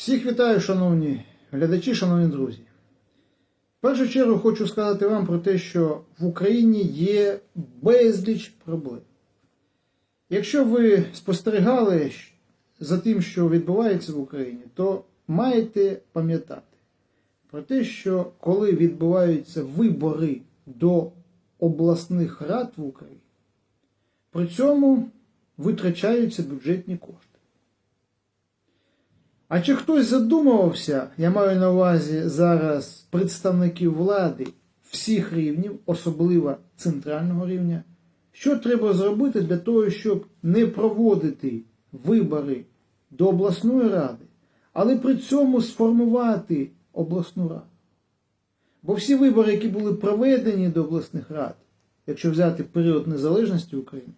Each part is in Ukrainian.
Всіх вітаю, шановні глядачі, шановні друзі. В першу чергу хочу сказати вам про те, що в Україні є безліч проблем. Якщо ви спостерігали за тим, що відбувається в Україні, то маєте пам'ятати про те, що коли відбуваються вибори до обласних рад в Україні, при цьому витрачаються бюджетні кошти. А чи хтось задумувався, я маю на увазі зараз представників влади всіх рівнів, особливо центрального рівня, що треба зробити для того, щоб не проводити вибори до обласної ради, але при цьому сформувати обласну раду? Бо всі вибори, які були проведені до обласних рад, якщо взяти період незалежності України,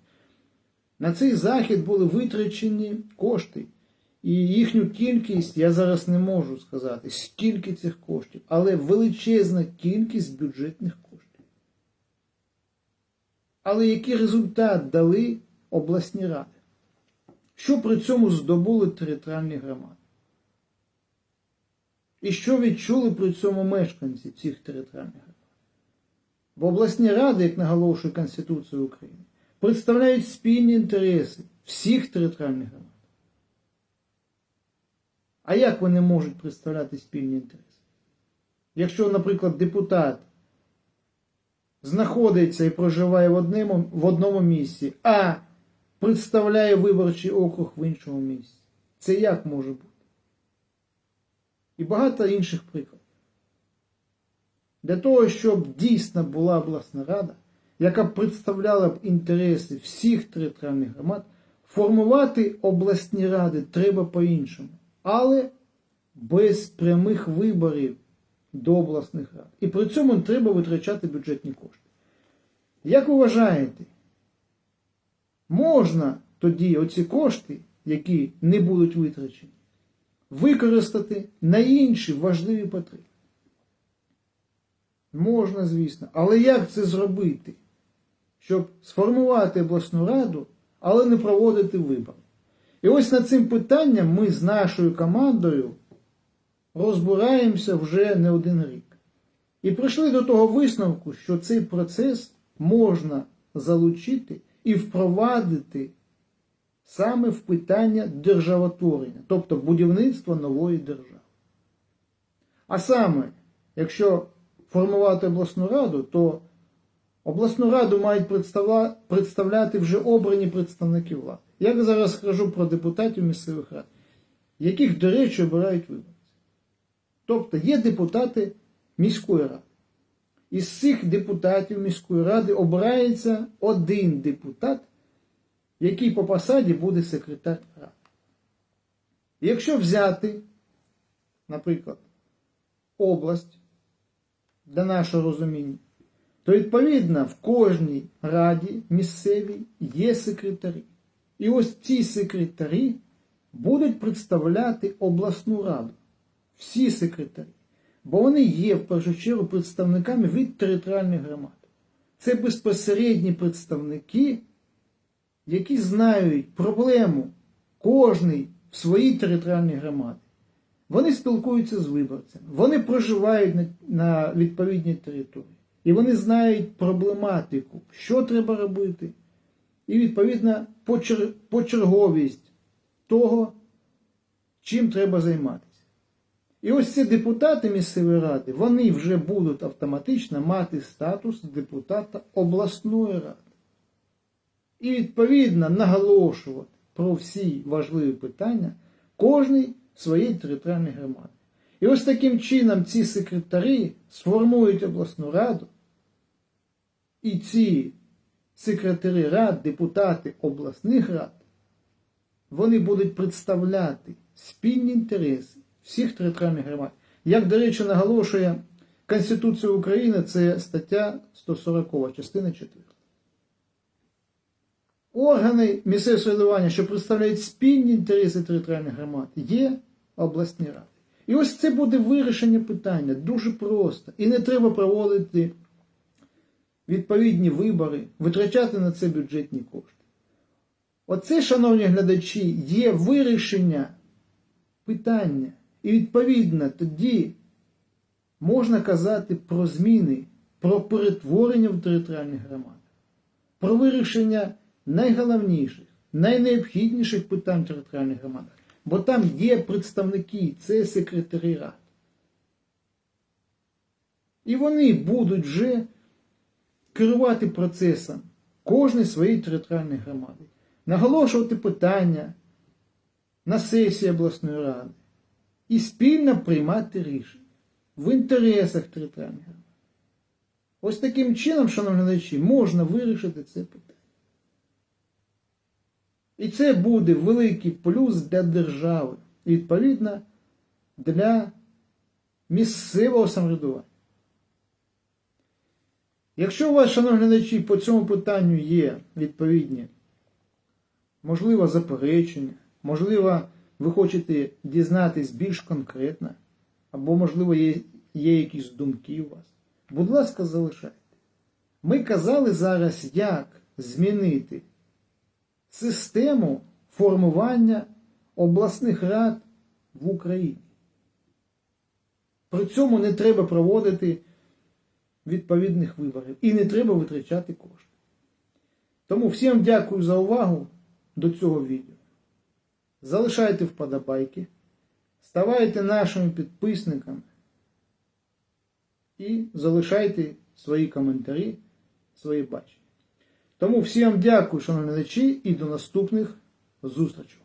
на цей захід були витрачені кошти. І їхню кількість я зараз не можу сказати, скільки цих коштів, але величезна кількість бюджетних коштів. Але який результат дали обласні ради? Що при цьому здобули територіальні громади? І що відчули при цьому мешканці цих територіальних громад? Бо обласні ради, як наголошує Конституція України, представляють спільні інтереси всіх територіальних громад. А як вони можуть представляти спільні інтереси? Якщо, наприклад, депутат знаходиться і проживає в одному, в одному місці, а представляє виборчий округ в іншому місці, це як може бути? І багато інших прикладів. Для того, щоб дійсно була обласна рада, яка представляла б інтереси всіх територіальних громад, формувати обласні ради треба по-іншому але без прямих виборів до обласних рад. І при цьому треба витрачати бюджетні кошти. Як ви вважаєте, можна тоді оці кошти, які не будуть витрачені, використати на інші важливі потреби? Можна, звісно, але як це зробити? Щоб сформувати обласну раду, але не проводити вибори. І ось над цим питанням ми з нашою командою розбираємося вже не один рік. І прийшли до того висновку, що цей процес можна залучити і впровадити саме в питання державотворення, тобто будівництва нової держави. А саме, якщо формувати обласну раду, то обласну раду мають представляти вже обрані представники влади. Я зараз скажу про депутатів місцевих рад, яких, до речі, обирають виборці. Тобто є депутати міської ради. Із цих депутатів міської ради обирається один депутат, який по посаді буде секретар ради. Якщо взяти, наприклад, область для нашого розуміння, то відповідно в кожній раді місцевій є секретарі. І ось ці секретарі будуть представляти обласну раду. Всі секретарі. Бо вони є в першу чергу представниками від територіальних громад. Це безпосередні представники, які знають проблему кожний в своїй територіальній громаді. Вони спілкуються з виборцями, вони проживають на, на відповідній території. І вони знають проблематику, що треба робити і відповідна почерговість того, чим треба займатися. І ось ці депутати місцевої ради, вони вже будуть автоматично мати статус депутата обласної ради. І відповідно наголошувати про всі важливі питання кожній своїй територіальній громаді. І ось таким чином ці секретарі сформують обласну раду, і ці секретарі рад, депутати обласних рад, вони будуть представляти спільні інтереси всіх територіальних громад. Як, до речі, наголошує Конституція України, це стаття 140, частина 4. Органи місцевого самоврядування, що представляють спільні інтереси територіальних громад, є обласні ради. І ось це буде вирішення питання дуже просто. І не треба проводити відповідні вибори, витрачати на це бюджетні кошти. Оце, шановні глядачі, є вирішення питання, І відповідно тоді можна казати про зміни, про перетворення в територіальні громади, про вирішення найголовніших, найнеобхідніших питань в територіальних громадах. Бо там є представники, це секретарі рад. І вони будуть вже керувати процесом кожної своєї територіальної громади, наголошувати питання на сесії обласної ради і спільно приймати рішення в інтересах територіальних громад. Ось таким чином, шановні глядачі, можна вирішити це питання. І це буде великий плюс для держави відповідно, для місцевого самоврядування. Якщо у вас, шановні глядачі, по цьому питанню є відповідні, можливо, заперечення, можливо, ви хочете дізнатись більш конкретно, або, можливо, є, є якісь думки у вас, будь ласка, залишайте. Ми казали зараз, як змінити систему формування обласних рад в Україні. При цьому не треба проводити відповідних виборів і не треба витрачати кошти. Тому всім дякую за увагу до цього відео. Залишайте вподобайки, ставайте нашими підписниками і залишайте свої коментарі, свої бачення. Тому всім дякую, шановні глядачі, і до наступних зустрічей.